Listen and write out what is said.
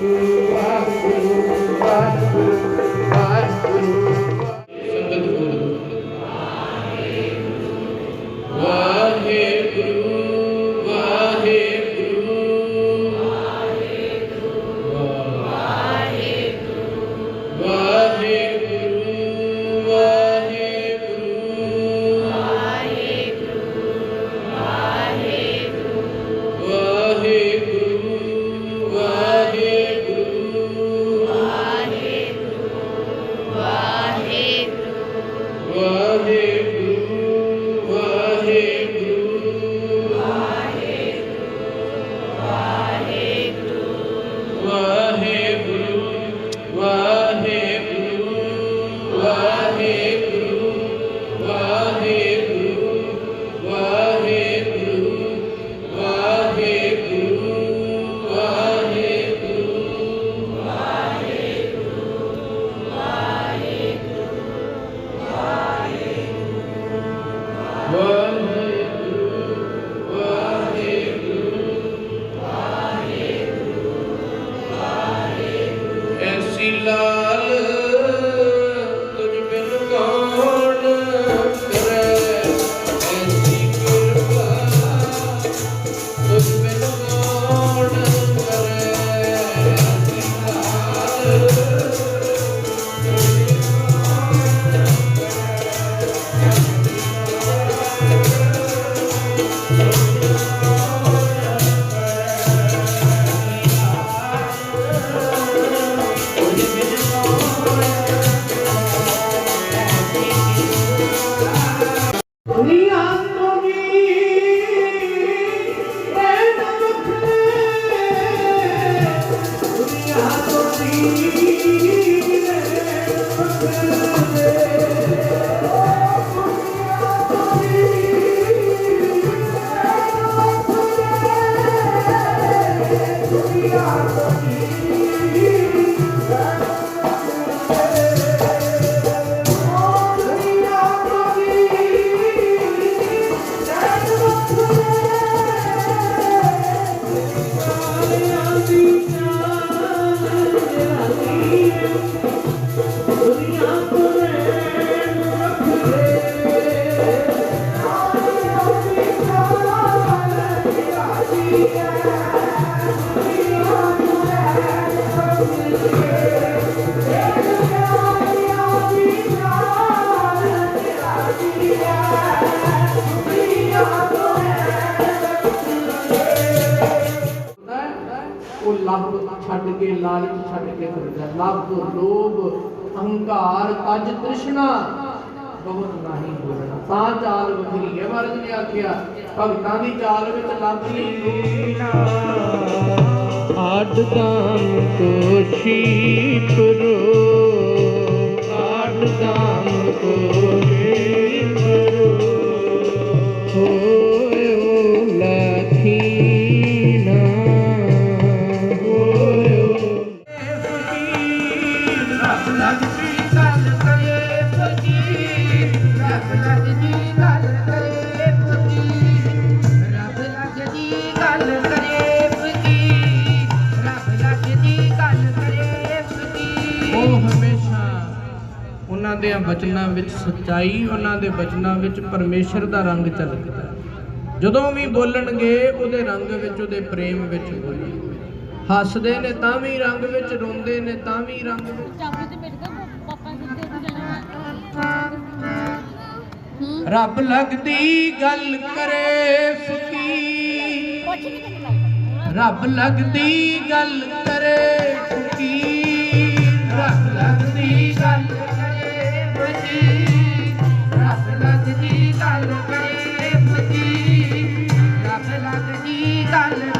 you. la ਤੋਂ ਵੀ Música ਲੱਭ ਛੱਡ ਕੇ ਲਾਲਚ ਛੱਡ ਕੇ ਫਿਰਦਾ ਲੱਭ ਲੋਭ, ਅਹੰਕਾਰ ਤਜ ਤ੍ਰਿਸ਼ਨਾ, ਬਹੁਤ ਨਹੀਂ ਬੋਲਣਾ। ਤਾਂ ਚਾਲ ਵੱਖਰੀ ਹੈ। ਮਹਾਰਾਜ ਨੇ ਆਖਿਆ, ਭਗਤਾਂ ਦੀ ਚਾਲ ਵਿੱਚ ਲੱਭ ਲਈ ਆਡ ਕੋ ਸ਼ੀਪਰੋ ਆਡ ਦਾਮ ਕੋ ਸ਼ੀਪਰੋ ਹੋਇਓ ਉਹਨਾਂ ਦੇ ਬਚਨਾਂ ਵਿੱਚ ਸੱਚਾਈ, ਉਹਨਾਂ ਦੇ ਬਚਨਾਂ ਵਿੱਚ ਪਰਮੇਸ਼ਰ ਦਾ ਰੰਗ ਝਲਕਦਾ ਜਦੋਂ ਵੀ ਬੋਲਣਗੇ, ਉਹਦੇ ਰੰਗ ਵਿੱਚ, ਉਹਦੇ ਪ੍ਰੇਮ ਵਿੱਚ ਬੋਲਣਗੇ। ਹੱਸਦੇ ਨੇ ਤਾਂ ਵੀ ਰੰਗ ਵਿੱਚ ਰੋਂਦੇ ਨੇ ਤਾਂ ਵੀ ਰੰਗ ਵਿੱਚ। ਰੱਬ ਲੱਗਦੀ ਗੱਲ ਕਰੇ ਫਕੀਰ ਰੱਬ ਲੱਗਦੀ ਗੱਲ ਕਰੇ ਫਕੀਰ ਰੱਬ ਲੱਗਦੀ ਗੱਲ ਕਰੇ ਫਕੀਰ ਰੱਬ ਲੱਗਦੀ ਗੱਲ ਕਰੇ ਫਕੀਰ ਰੱਬ ਲੱਗਦੀ ਗੱਲ